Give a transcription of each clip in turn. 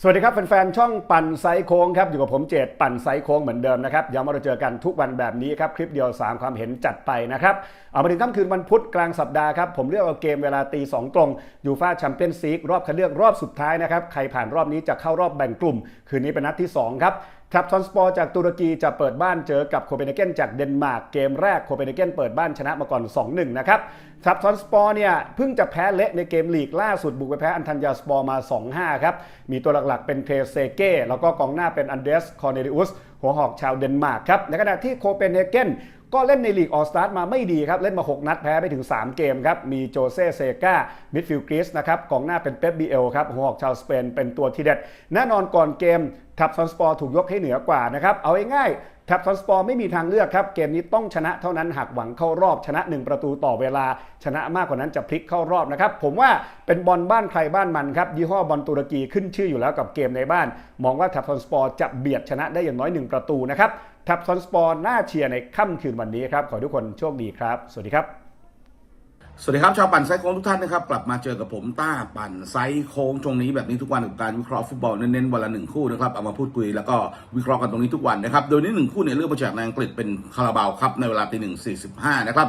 สวัสดีครับแฟนๆช่องปั่นไซโค้งครับอยู่กับผมเจตปั่นไซโค้งเหมือนเดิมนะครับย้ำว่าเราเจอกันทุกวันแบบนี้ครับคลิปเดียว 3 ความเห็นจัดไปนะครับเอามาถึงค่ำคืนวันพุธกลางสัปดาห์ครับผมเลือกเอาเกมเวลาตีสองตรงยูฟาแชมเปี้ยนซีกรอบคัดเลือกรอบสุดท้ายนะครับใครผ่านรอบนี้จะเข้ารอบแบ่งกลุ่ม คืนนี้เป็นนัดที่สองครับทับทอนสปอร์จากตุรกีจะเปิดบ้านเจอกับโคเปนเฮเกนจากเดนมาร์กเกมแรกโคเปนเฮเกนเปิดบ้านชนะมาก่อน 2-1 นะครับทับทอนสปอร์เนี่ยเพิ่งจะแพ้เละในเกมลีกล่าสุดบุกไปแพ้อันทันยาสปอร์มา 2-5 ครับ มีตัวหลักๆเป็นเทเซเก้แล้วก็กองหน้าเป็นอันเดรสคอร์เนลิอุสหัวหอกชาวเดนมาร์กครับในขณะที่โคเปนเฮเกนก็เล่นในลีกออสตาร์มาไม่ดีครับ เล่นมา 6 นัดแพ้ไปถึง 3 เกมครับ มีโจเซ่เซกามิดฟิลด์กรีสนะครับกองหน้าเป็นเป๊ปบีเอลครับหัวหอกชาวสเปนเป็นตัวทีเด็ด แน่นอนก่อนเกมทับซอนสปอร์ถูกยกให้เหนือกว่านะครับ เอาง่าย แทับซอนสปอร์ไม่มีทางเลือกครับ เกมนี้ต้องชนะเท่านั้นหากหวังเข้ารอบชนะ 1 ประตูต่อเวลา ชนะมากกว่านั้นจะพลิกเข้ารอบนะครับ ผมว่าเป็นบอลบ้านใครบ้านมันครับยี่ห้อบอลตุรกีขึ้นชื่ออยู่แล้วกับเกมในบ้าน มองว่าแท็บซอนสปอร์จะเบียดชนะได้อย่างน้อย 1 ประตูนะครับแท็บซอนสปอร์น่าเชียร์ในค่ำคืนวันนี้ครับขอทุกคนโชคดีครับ สวัสดีครับ สวัสดีครับ ชาวปั่นไซโค้งทุกท่านนะครับ กลับมาเจอกับผมต้าปั่นไซโค้งตรงนี้แบบนี้ทุกวันกับการวิเคราะห์ฟุตบอลเน้นๆวันละหนึ่งคู่นะครับเอามาพูดคุยแล้วก็วิเคราะห์กันตรงนี้ทุกวันนะครับ โดยนี้หนึ่งคู่เนี่ยเลือกมาจากในอังกฤษเป็นคาราบาวครับในเวลาตีหนึ่งสี่สิบห้านะครับ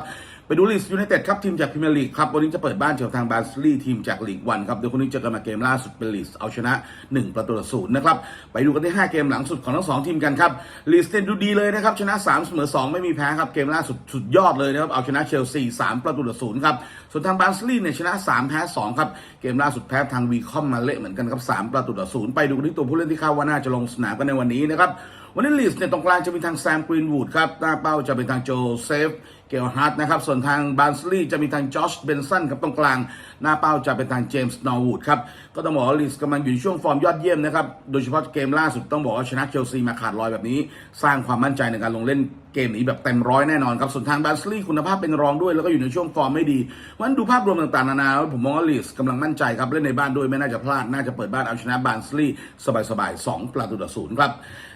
ไปดูลีสยูไนเต็ดครับทีมจากพรีเมียร์ลีกครับวันนี้จะเปิดบ้านเจอทางบาร์สลีทีมจากลีกวันครับเดี๋ยวคนนี้เจอกันมาเกมล่าสุดเป็นลีสเอาชนะ 1 ประตูต่อศูนย์นะครับไปดูกันที่ 5 เกมหลังสุดของทั้งสองทีมกันครับลีสเต็นดูดีเลยนะครับชนะ 3 เสมอ 2 ไม่มีแพ้ครับเกมล่าสุดสุดยอดเลยนะครับเอาชนะเชลซี3ประตูต่อศูนย์ครับส่วนทางบาร์สลีเนี่ยชนะ 3 แพ้ 2 ครับเกมล่าสุดแพ้ทางวีคอมมาเละเหมือนกันครับ3ประตูต่อศูนย์ไปดูกันที่ตัวผู้เล่นที่คาดว่าน่าจะลงสนามกันในวันนี้นะครับวันนี้ลีสเนี่ยตรงกลางจะมีทางแซมกรีนวูดครับหน้าเป้าจะเป็นทางโจเซฟ เกลฮาร์ดนะครับ ส่วนทางบาร์สลีย์จะมีทางจอชเบนสันครับตรงกลาง หน้าเป้าจะเป็นทางเจมส์นอร์วูดครับ ก็ต้องบอกว่าลีสกำลังอยู่ในช่วงฟอร์มยอดเยี่ยมนะครับ โดยเฉพาะเกมล่าสุดต้องบอกว่าชนะเชลซีมาขาดลอยแบบนี้ สร้างความมั่นใจในการลงเล่นเกมนี้แบบเต็มร้อยแน่นอนครับ ส่วนทางบาร์สลีย์คุณภาพเป็นรองด้วย แล้วก็อยู่ในช่วงฟอร์มไม่ดีเพราะฉะนั้นดูภาพรวมต่างๆนานาผมมองว่าลีสกำลังมั่นใจครับ เล่นในบ้านด้วยไม่น่าจะพลาด น่าจะเปิดบ้านเอาชนะบาร์สลีย์สบายๆสองประตูต่อศูนย์ครับ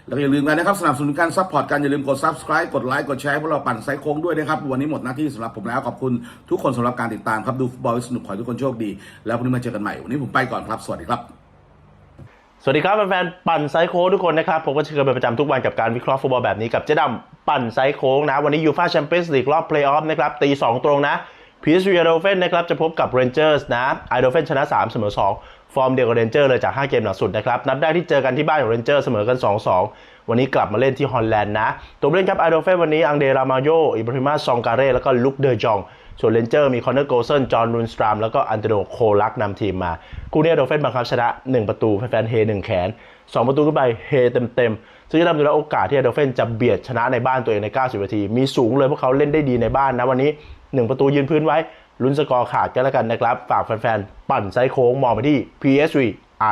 แล้วก็อย่าลืมกันนะครับสนับสนุนการซัพพอร์ตกันอย่าลืมกด subscribe กดไลค์กดแชร์พวกเราปั่นไซโค้งด้วยนะครับวันนี้หมดหน้าที่สำหรับผมแล้วขอบคุณทุกคนสำหรับการติดตามครับดูฟุตบอลสนุกขอให้ทุกคนโชคดี แล้วพรุ่งนี้มาเจอกันใหม่วันนี้ผมไปก่อนครับสวัสดีครับสวัสดีครับแฟนๆปั่นไซโค้ทุกคนนะครับผมก็เชิญเป็นประจำทุกวันกับการวิเคราะห์ฟุตบอลแบบนี้กับเจ๊ดำปั่นไซโค้งนะ วันนี้ยูฟ่าแชมเปี้ยนส์ลีกรอบเพลย์ออฟนะครับตีสองตรงนะพีเอสวีไอโดเฟนนะครับจะพบกับเรนเจอร์สนะไอโดเฟนชนะ 3 เสมอ 2 ฟอร์มเดียวกับเรนเจอร์เลยจาก 5 เกมหลังสุดนะครับ นัดแรกที่เจอกันที่บ้านของเรนเจอร์เสมอกัน 2-2 วันนี้กลับมาเล่นที่ฮอลแลนด์นะ ตัวเล่นครับไอโดเฟวันนี้อังเดรามาโยอิบราฮิมาซองการเร่แล้วก็ลุคเดอจองส่วนเลนเจอร์มีคอนเนอร์โกลเซนจอห์นรูนสตรามแล้วก็อันเตโดโคลักนำทีมมา คู่นี้โดเฟนบังคับชนะ 1 ประตูแฟนๆเฮ1 แขน 2 ประตูขึ้นไปเฮเต็มๆ ซึ่งจะทำให้โอกาสที่โดเฟนจะเบียดชนะในบ้านตัวเองใน 90 นาที มีสูงเลยเพราะเขาเล่นได้ดีในบ้านนะวันนี้ 1 ประตูยืนพื้นไว้ลุ้นสกอร์ขาดกันแล้วกันนะครับ ฝากแฟนๆ ปั่นไซโค้งมองไปที่ PSV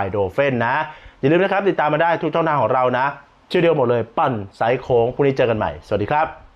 i d o f e n นะอย่าลืมนะครับติดตามมาได้ทุกช่องทางของเรานะ ชื่อเดียวหมดเลยปั่นสายโค้งพรุ่งนี้เจอกันใหม่ สวัสดีครับ